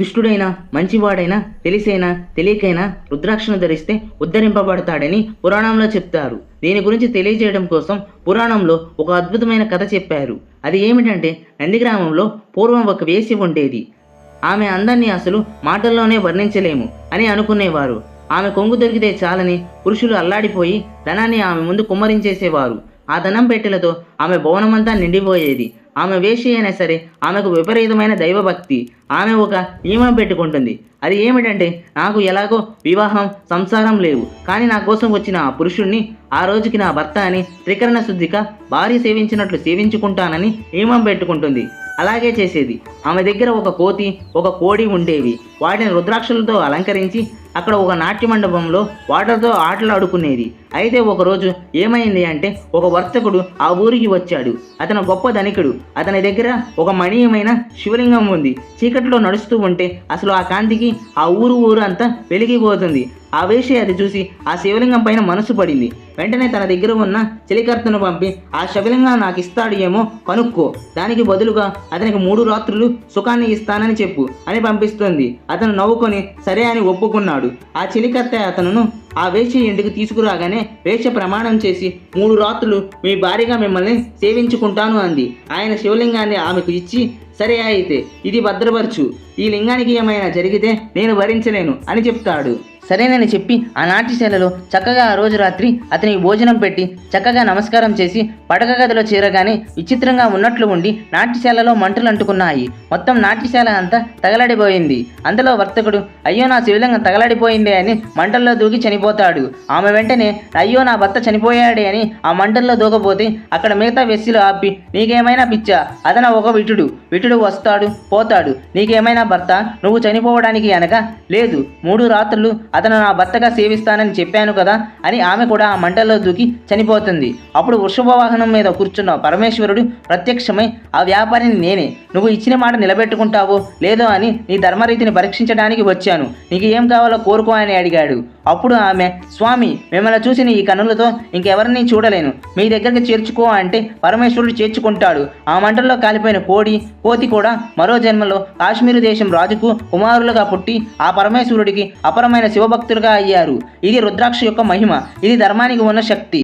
దుష్టుడైనా మంచివాడైనా తెలిసైనా తెలియకైనా రుద్రాక్షను ధరిస్తే ఉద్ధరింపబడతాడని పురాణంలో చెప్తారు. దీని గురించి తెలియజేయడం కోసం పురాణంలో ఒక అద్భుతమైన కథ చెప్పారు. అది ఏమిటంటే నందిగ్రామంలో పూర్వం ఒక వేసి ఉండేది. ఆమె అందరినీ అసలు మాటల్లోనే వర్ణించలేము అని అనుకునేవారు. ఆమె కొంగు దొరికితే చాలని పురుషులు అల్లాడిపోయి ధనాన్ని ఆమె ముందు కుమ్మరించేసేవారు. ఆ ధనం పెట్టెలతో ఆమె భవనమంతా నిండిపోయేది. ఆమె వేషి అయినా సరే ఆమెకు విపరీతమైన దైవభక్తి. ఆమె ఒక నియమం పెట్టుకుంటుంది. అది ఏమిటంటే నాకు ఎలాగో వివాహం సంసారం లేవు. కానీ నా కోసం వచ్చిన ఆ పురుషుణ్ణి ఆ రోజుకి నా భర్త అని త్రికరణ శుద్ధిగా భార్య సేవించినట్లు సేవించుకుంటానని నియమం పెట్టుకుంటుంది. అలాగే చేసేది. ఆమె దగ్గర ఒక కోతి ఒక కోడి ఉండేవి. వాటిని రుద్రాక్షలతో అలంకరించి అక్కడ ఒక నాట్య మండపంలో వాటర్తో ఆటలు ఆడుకునేది. అయితే ఒకరోజు ఏమైంది అంటే ఒక వర్తకుడు ఆ ఊరికి వచ్చాడు. అతను గొప్ప ధనికుడు. అతని దగ్గర ఒక మణీయమైన శివలింగం ఉంది. చీకట్లో నడుస్తూ ఉంటే అసలు ఆ కాంతికి ఆ ఊరు ఊరు అంతా వెలిగిపోతుంది. ఆ వేషి అది చూసి ఆ శివలింగం పైన మనసు పడింది. వెంటనే తన దగ్గర ఉన్న చెలికర్తను పంపి ఆ శివలింగం నాకు ఇస్తాడు ఏమో కనుక్కో. దానికి బదులుగా అతనికి మూడు రాత్రులు సుఖాన్ని ఇస్తానని చెప్పు అని పంపిస్తుంది. అతను నవ్వుకొని సరే అని ఒప్పుకున్నాడు. ఆ చెలికర్త అతను ఆ వేశ్య ఇంటికి తీసుకురాగానే వేశ్య ప్రమాణం చేసి మూడు రాత్రులు మీ భార్యగా మిమ్మల్ని సేవించుకుంటాను అంది. ఆయన శివలింగాన్ని ఆమెకు ఇచ్చి సరే అయితే ఇది భద్రపరచు. ఈ లింగానికి ఏమైనా జరిగితే నేను భరించలేను అని చెప్తాడు. సరేనని చెప్పి ఆ నాట్యశాలలో చక్కగా ఆ రోజు రాత్రి అతనికి భోజనం పెట్టి చక్కగా నమస్కారం చేసి పడక గదిలో చేరగానే విచిత్రంగా ఉన్నట్లు ఉండి నాట్యశాలలో మంటలు అంటుకున్నాయి. మొత్తం నాట్యశాల అంతా తగలడిపోయింది. అందులో వర్తకుడు అయ్యో నా శివలింగం తగలడిపోయింది అని మంటల్లో దూకి చనిపోతాడు. ఆమె వెంటనే అయ్యో నా భర్త చనిపోయాడే అని ఆ మంటల్లో దూకపోతే అక్కడ మిగతా వెస్సిలు ఆపి నీకేమైనా పిచ్చా? అతను ఒక విటుడు. విటుడు వస్తాడు పోతాడు. నీకేమైనా భర్త? నువ్వు చనిపోవడానికి అనగా లేదు. మూడు రాత్రులు అతను నా భర్తగా సేవిస్తానని చెప్పాను కదా అని ఆమె కూడా ఆ మంటల్లో దూకి చనిపోతుంది. అప్పుడు వృషభ వాహనం మీద కూర్చున్న పరమేశ్వరుడు ప్రత్యక్షమై ఆ వ్యాపారిని నేనే. నువ్వు ఇచ్చిన మాట నిలబెట్టుకుంటావో లేదో అని నీ ధర్మరీతిని పరీక్షించడానికి వచ్చాను. నీకు ఏం కావాలో కోరుకో అని అడిగాడు. అప్పుడు ఆమె స్వామి మిమ్మల్ని చూసిన ఈ కన్నులతో ఇంకెవరిని చూడలేను. మీ దగ్గరికి చేర్చుకో అంటే పరమేశ్వరుడు చేర్చుకుంటాడు. ఆ మంటల్లో కాలిపోయిన కోడి కోతి కూడా మరో జన్మలో కాశ్మీరు దేశం రాజుకు కుమారులుగా పుట్టి ఆ పరమేశ్వరుడికి అపరమైన శివభక్తులుగా అయ్యారు. ఇది రుద్రాక్ష యొక్క మహిమ. ఇది ధర్మానికి ఉన్న శక్తి.